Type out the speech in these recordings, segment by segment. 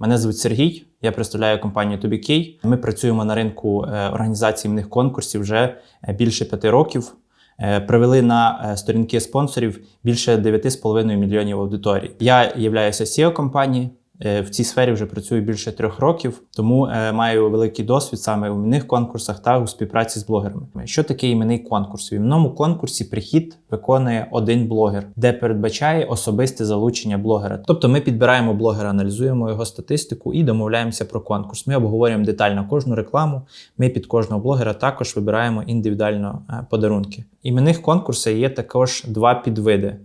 Мене звуть Сергій. Я представляю компанію ToBK. Ми працюємо на ринку е, організації мних конкурсів вже е, більше п'яти років. Е, Привели на сторінки спонсорів більше 9,5 мільйонів аудиторій. Я являюся CEO компанії. Е, В цій сфері вже працюю більше трьох років, тому е, маю великий досвід саме у іменних конкурсах та у співпраці з блогерами. Що таке іменний конкурс? В іменному конкурсі прихід виконує один блогер, де передбачає особисте залучення блогера. Тобто ми підбираємо блогера, аналізуємо його статистику і домовляємося про конкурс. Ми обговорюємо детально кожну рекламу. Ми під кожного блогера також вибираємо індивідуально е, подарунки. Іменних конкурсів є також два підвиди.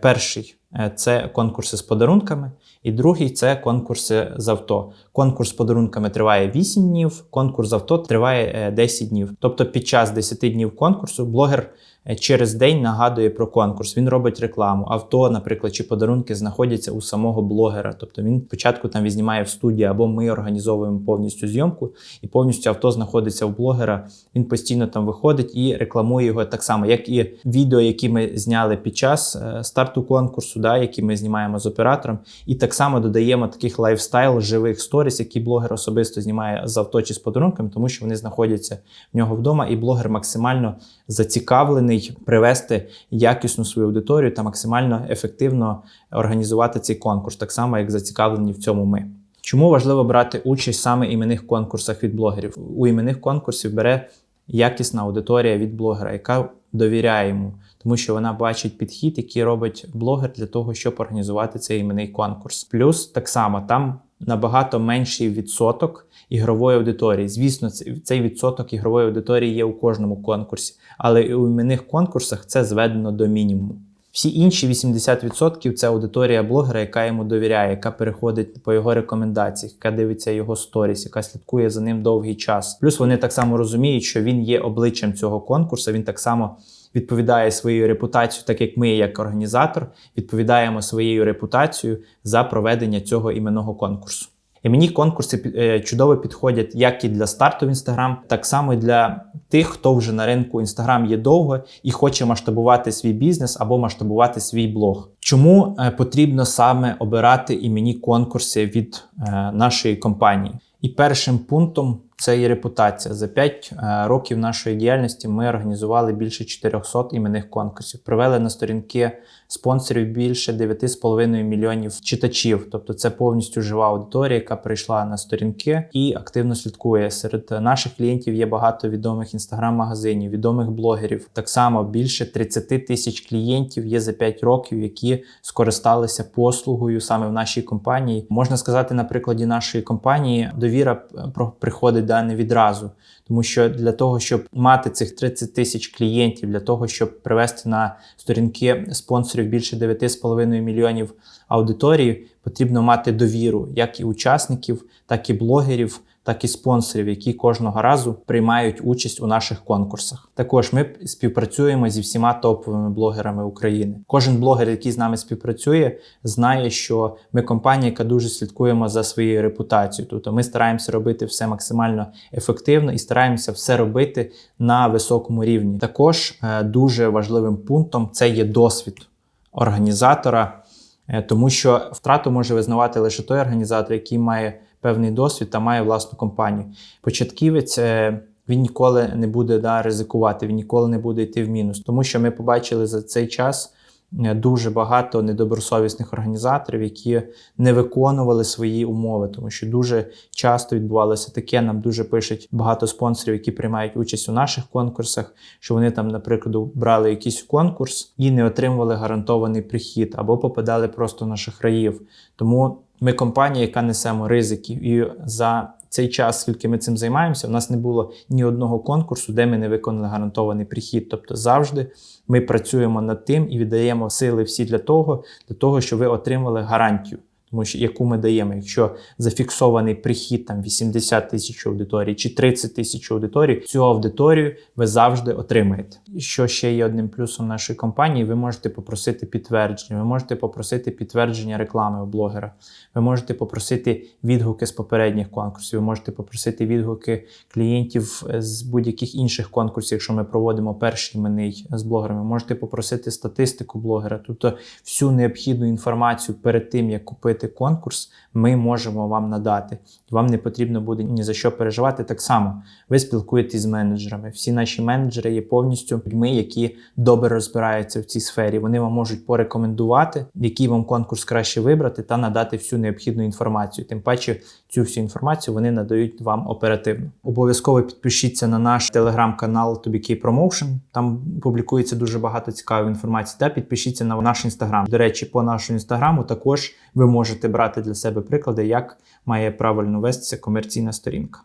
Перший це конкурси з подарунками, і другий це конкурси з авто. Конкурс з подарунками триває 8 днів, конкурс з авто триває е, 10 днів. Тобто під час 10 днів конкурсу блогер е, через день нагадує про конкурс. Він робить рекламу. Авто, наприклад, чи подарунки знаходяться у самого блогера. Тобто він спочатку там відзнімає в студії, або ми організовуємо повністю зйомку, і повністю авто знаходиться в блогера. Він постійно там виходить і рекламує його так само, як і відео, які ми зняли під час е, старту конкурсу, да, які ми знімаємо з оператором. І так само додаємо таких лайфстайл живих сторіс, які блогер особисто знімає з авто чи з подарунками, тому що вони знаходяться в нього вдома, і блогер максимально зацікавлений привести якісну свою аудиторію та максимально ефективно організувати цей конкурс, так само як зацікавлені в цьому ми. Чому важливо брати участь саме іменних конкурсах від блогерів? У іменних конкурсів бере якісна аудиторія від блогера, яка довіряє йому, тому що вона бачить підхід, який робить блогер для того, щоб організувати цей іменний конкурс. Плюс так само там набагато менший відсоток ігрової аудиторії. Звісно, цей- відсоток ігрової аудиторії є у кожному конкурсі, але у іменних конкурсах це зведено до мінімуму. Всі інші 80% це аудиторія блогера, яка йому довіряє, яка переходить по його рекомендаціях, яка дивиться його сторіс, яка слідкує за ним довгий час. Плюс вони так само розуміють, що він є обличчям цього конкурсу. Він так само відповідає своєю репутацією, так як ми, як організатор, відповідаємо своєю репутацією за проведення цього іменного конкурсу. Іменні конкурси е, чудово підходять як і для старту в Інстаграм, так само і для тих, хто вже на ринку Інстаграм є довго і хоче масштабувати свій бізнес або масштабувати свій блог. Чому е, потрібно саме обирати іменні конкурси від е, нашої компанії? І першим пунктом це є репутація. За 5 років нашої діяльності ми організували більше 400 іменних конкурсів, привели на сторінки спонсорів більше 9,5 мільйонів читачів. Тобто це повністю жива аудиторія, яка прийшла на сторінки і активно слідкує. Серед наших клієнтів є багато відомих інстаграм-магазинів, відомих блогерів. Так само більше 30 тисяч клієнтів є за 5 років, які скористалися послугою саме в нашій компанії. Можна сказати, на прикладі нашої компанії довіра е, приходить да, не відразу. Тому що для того, щоб мати цих 30 тисяч клієнтів, для того, щоб привести на сторінки спонсорів більше 9,5 мільйонів аудиторії, потрібно мати довіру як і учасників, так і блогерів, так і спонсорів, які кожного разу приймають участь у наших конкурсах. Також ми співпрацюємо зі всіма топовими блогерами України. Кожен блогер, який з нами співпрацює, знає, що ми компанія, яка дуже слідкуємо за своєю репутацією. Тобто ми стараємося робити все максимально ефективно і стараємося все робити на високому рівні. Також е, дуже важливим пунктом це є досвід організатора, е, тому що втрату може визнавати лише той організатор, який має певний досвід та має власну компанію. Початківець. е, Він ніколи не буде да, ризикувати, він ніколи не буде йти в мінус, тому що ми побачили за цей час е, дуже багато недобросовісних організаторів, які не виконували свої умови, тому що дуже часто відбувалося таке. Нам дуже пишуть багато спонсорів, які приймають участь у наших конкурсах, що вони там, наприклад, брали якийсь конкурс і не отримували гарантований прихід або попадали просто на шахраїв. Тому ми компанія, яка несемо ризики, і за цей час, скільки ми цим займаємося, у нас не було ні одного конкурсу, де ми не виконали гарантований прихід. Тобто завжди ми працюємо над тим і віддаємо сили всі для того, для того, щоб ви отримали гарантію. Тому що яку ми даємо, якщо зафіксований прихід там 80 тисяч аудиторій чи 30 тисяч аудиторій, цю аудиторію ви завжди отримаєте. Що ще є одним плюсом нашої компанії, ви можете попросити підтвердження, ви можете попросити підтвердження реклами у блогера, ви можете попросити відгуки з попередніх конкурсів, ви можете попросити відгуки клієнтів е, з будь-яких інших конкурсів, якщо ми проводимо перший іменний з блогерами. Можете попросити статистику блогера, тобто всю необхідну інформацію перед тим, як купити виграєте конкурс, ми можемо вам надати. Вам не потрібно буде ні за що переживати. Так само ви спілкуєтесь з менеджерами. Всі наші менеджери є повністю людьми, які добре розбираються в цій сфері. Вони вам можуть порекомендувати, який вам конкурс краще вибрати, та надати всю необхідну інформацію. Тим паче, цю всю інформацію вони надають вам оперативно. Обов'язково підпишіться на наш телеграм-канал ToBK Promotion. Там публікується дуже багато цікавої інформації. Та підпишіться на наш інстаграм. До речі, по нашому інстаграму також ви можете брати для себе приклади, як має правильно вестися комерційна сторінка.